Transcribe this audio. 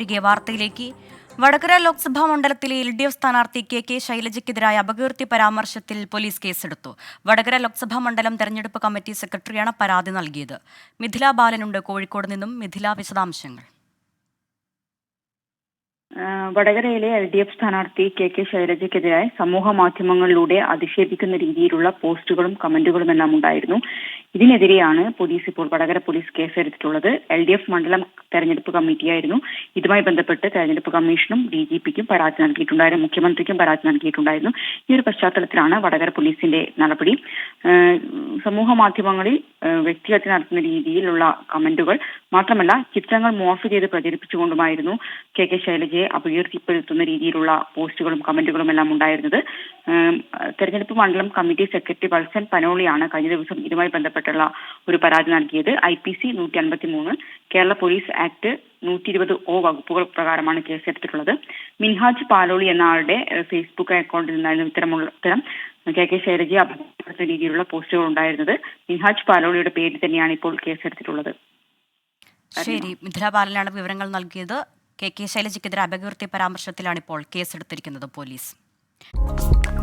തിരികെ വാർത്തയിലേക്ക്. വടകര ലോക്സഭാ മണ്ഡലത്തിലെ എൽ ഡി എഫ് സ്ഥാനാർത്ഥി കെ കെ ശൈലജയ്ക്കെതിരായ അപകീർത്തി പരാമർശത്തിൽ പോലീസ് കേസെടുത്തു. വടകര ലോക്സഭാ മണ്ഡലം തെരഞ്ഞെടുപ്പ് കമ്മിറ്റി സെക്രട്ടറിയാണ് പരാതി നൽകിയത്. മിഥില ബാലനുണ്ട് കോഴിക്കോട് നിന്നും. മിഥില വിശദാംശങ്ങൾ. വടകരയിലെ എൽ ഡി എഫ് സ്ഥാനാർത്ഥി കെ കെ ശൈലജയ്ക്കെതിരായി സമൂഹ മാധ്യമങ്ങളിലൂടെ അധിക്ഷേപിക്കുന്ന രീതിയിലുള്ള പോസ്റ്റുകളും കമന്റുകളും എല്ലാം ഉണ്ടായിരുന്നു. ഇതിനെതിരെയാണ് പോലീസ് ഇപ്പോൾ വടകര പോലീസ് കേസെടുത്തിട്ടുള്ളത്. എൽ ഡി എഫ് മണ്ഡലം തെരഞ്ഞെടുപ്പ് കമ്മിറ്റിയായിരുന്നു. ഇതുമായി ബന്ധപ്പെട്ട് തെരഞ്ഞെടുപ്പ് കമ്മീഷനും ഡി ജി പിക്കും പരാതി നൽകിയിട്ടുണ്ടായിരുന്നു. മുഖ്യമന്ത്രിക്കും പരാതി നൽകിയിട്ടുണ്ടായിരുന്നു. ഈ ഒരു പശ്ചാത്തലത്തിലാണ് വടകര പോലീസിന്റെ നടപടി. സമൂഹ മാധ്യമങ്ങളിൽ വ്യക്തിഹത്യ നടത്തുന്ന രീതിയിലുള്ള കമന്റുകൾ മാത്രമല്ല ചിത്രങ്ങൾ മോർഫ് ചെയ്ത് പ്രചരിപ്പിച്ചുകൊണ്ടുമായിരുന്നു കെ കെ ശൈലജയെ അപകീർത്തിപ്പെടുത്തുന്ന രീതിയിലുള്ള പോസ്റ്റുകളും കമന്റുകളും എല്ലാം ഉണ്ടായിരുന്നത്. തെരഞ്ഞെടുപ്പ് മണ്ഡലം കമ്മിറ്റി സെക്രട്ടറി വത്സൻ പനോളിയാണ് കഴിഞ്ഞ ദിവസം ഇതുമായി ബന്ധപ്പെട്ടുള്ള ഒരു പരാതി നൽകിയത്. ഐ പി സി നൂറ്റി അൻപത്തി മൂന്ന് കേരള പോലീസ് ആക്ട് നൂറ്റി ഇരുപത് ഒ വകുപ്പുകൾ പ്രകാരമാണ് കേസ് എടുത്തിട്ടുള്ളത് മിൻഹാജ് പാലോളി എന്ന ആളുടെ ഫേസ്ബുക്ക് അക്കൗണ്ടിൽ നിന്നായിരുന്നു ഇത്തരമുള്ള ഇത്തരം കെ കെ ശൈലജയെ അഭിപ്രായപ്പെട്ട രീതിയിലുള്ള പോസ്റ്റുകൾ ഉണ്ടായിരുന്നത്. മിൻഹാജ് പാലോളിയുടെ പേരിൽ തന്നെയാണ് ഇപ്പോൾ കേസെടുത്തിട്ടുള്ളത്. ശരി മിഥില വിവരങ്ങൾ നൽകിയത്. കെ കെ ശൈലജയ്ക്കെതിരെ അപകീർത്തി പരാമർശത്തിലാണ് ഇപ്പോൾ കേസെടുത്തിരിക്കുന്നത് പോലീസ്. Thank you